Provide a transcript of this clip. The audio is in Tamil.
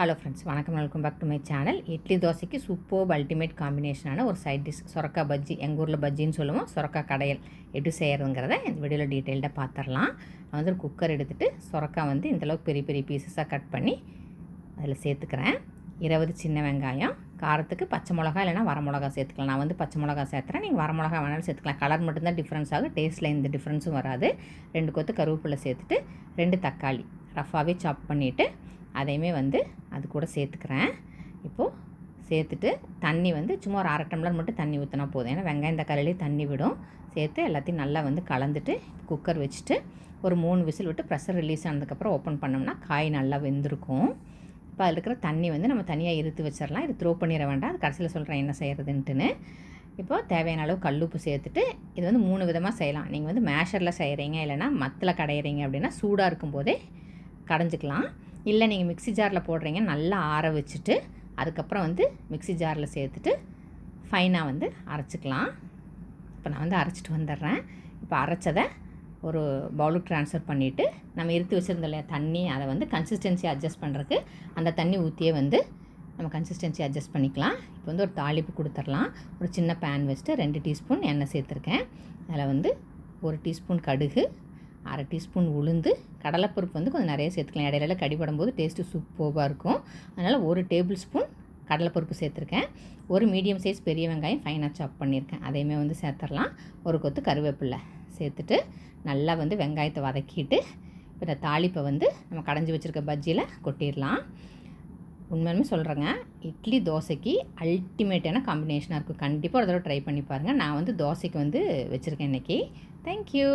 ஹலோ ஃப்ரெண்ட்ஸ் வணக்கம். Welcome back to my channel idli தோசைக்கு சூப்பர் அல்டிமேட் காம்பினேஷனான ஒரு சைட் டிஷ் சொரக்கா பஜ்ஜி எங்கள் ஊரில் பஜ்ஜின்னு சொல்லுவோம். சொரக்கா கடையல் எப்படி செய்கிறதுங்கிறத இந்த வீடியோவில் டீட்டெயில்டாக பார்த்துடலாம் நான் வந்து ஒரு குக்கர் எடுத்துகிட்டு சொரக்கா வந்து இந்தளவுக்கு பெரிய பெரிய பீசஸாக கட் பண்ணி அதில் சேர்த்துக்கிறேன். இருபது சின்ன வெங்காயம் காரத்துக்கு பச்சை மிளகா இல்லைனா வர மிளகா சேர்த்துக்கலாம். நான் வந்து பச்சை மிளகா சேர்த்துறேன். நீங்கள் வர மிளகா வேணாலும் சேர்த்துக்கலாம். கலர் மட்டும்தான் டிஃப்ரென்ஸ் ஆகும். டேஸ்ட்டில் எந்த டிஃப்ரென்ஸும் வராது. ரெண்டு கொத்து கருவேப்பிலை சேர்த்துட்டு ரெண்டு தக்காளி ரஃபாகவே சாப் பண்ணிவிட்டு அதையுமே வந்து அது கூட சேர்த்துக்கிறேன். இப்போது சேர்த்துட்டு தண்ணி வந்து சும்மா ஒரு அரை டம்ளர் மட்டும் தண்ணி ஊற்றினா போதும். ஏன்னா வெங்காயம் தக்காளிலே தண்ணி விடும். சேர்த்து எல்லாத்தையும் நல்லா வந்து கலந்துட்டு குக்கர் வச்சுட்டு ஒரு மூணு விசில் விட்டு ப்ரெஷர் ரிலீஸ் ஆனதுக்கப்புறம் ஓப்பன் பண்ணோம்னா காய் நல்லா வெந்திருக்கும். இப்போ அதில் இருக்கிற தண்ணி வந்து நம்ம தனியாக இருத்து வச்சிடலாம். இது த்ரோ பண்ணிட வேண்டாம். அது கடைசியில் சொல்கிறேன் என்ன செய்கிறதுன்ட்டுன்னு இப்போது தேவையான அளவு கல்லுப்பு சேர்த்துட்டு இது வந்து மூணு விதமாக செய்யலாம். நீங்கள் வந்து மேஷரில் செய்கிறீங்க இல்லைனா மத்தில் கடையிறீங்க அப்படின்னா சூடாக இருக்கும்போதே கடைஞ்சிக்கலாம். இல்லை நீங்கள் மிக்ஸி ஜாரில் போடுறீங்க நல்லா ஆற வச்சுட்டு அதுக்கப்புறம் வந்து மிக்ஸி ஜாரில் சேர்த்துட்டு ஃபைனாக வந்து அரைச்சிக்கலாம். இப்போ நான் வந்து அரைச்சிட்டு வந்துடுறேன். இப்போ அரைச்சதை ஒரு பவுலுக்கு ட்ரான்ஸ்ஃபர் பண்ணிவிட்டு நம்ம இருத்து வச்சுருந்தோம் இல்லையா தண்ணி அதை வந்து கன்சிஸ்டன்சி அட்ஜஸ்ட் பண்ணுறதுக்கு அந்த தண்ணி ஊற்றியே வந்து நம்ம கன்சிஸ்டன்சி அட்ஜஸ்ட் பண்ணிக்கலாம். இப்போ வந்து ஒரு தாளிப்பு கொடுத்துடலாம். ஒரு சின்ன பேன் வச்சுட்டு ரெண்டு டீஸ்பூன் எண்ணெய் சேர்த்துருக்கேன். அதில் வந்து ஒரு டீஸ்பூன் கடுகு அரை டீஸ்பூன் உளுந்து கடலைப்பருப்பு வந்து கொஞ்சம் நிறைய சேர்த்துக்கலாம். இடையில கடிபடும் போது டேஸ்ட்டு சூப்பராக இருக்கும். அதனால் ஒரு டேபிள் ஸ்பூன் கடலைப்பருப்பு சேர்த்துருக்கேன். ஒரு மீடியம் சைஸ் பெரிய வெங்காயம் ஃபைனாக சாப் பண்ணியிருக்கேன். அதையுமே வந்து சேர்த்துடலாம். ஒரு கொத்து கருவேப்பில்லை சேர்த்துட்டு நல்லா வந்து வெங்காயத்தை வதக்கிட்டு இப்போ இந்த தாளிப்பை வந்து நம்ம கடைஞ்சி வச்சுருக்க பஜ்ஜியில் கொட்டிடலாம். உண்மையுமே சொல்கிறேங்க இட்லி தோசைக்கு அல்டிமேட்டான காம்பினேஷனாக இருக்கும். கண்டிப்பாக ஒரு தடவை ட்ரை பண்ணி பாருங்கள் நான் வந்து தோசைக்கு வந்து வச்சுருக்கேன் இன்றைக்கி தேங்க்யூ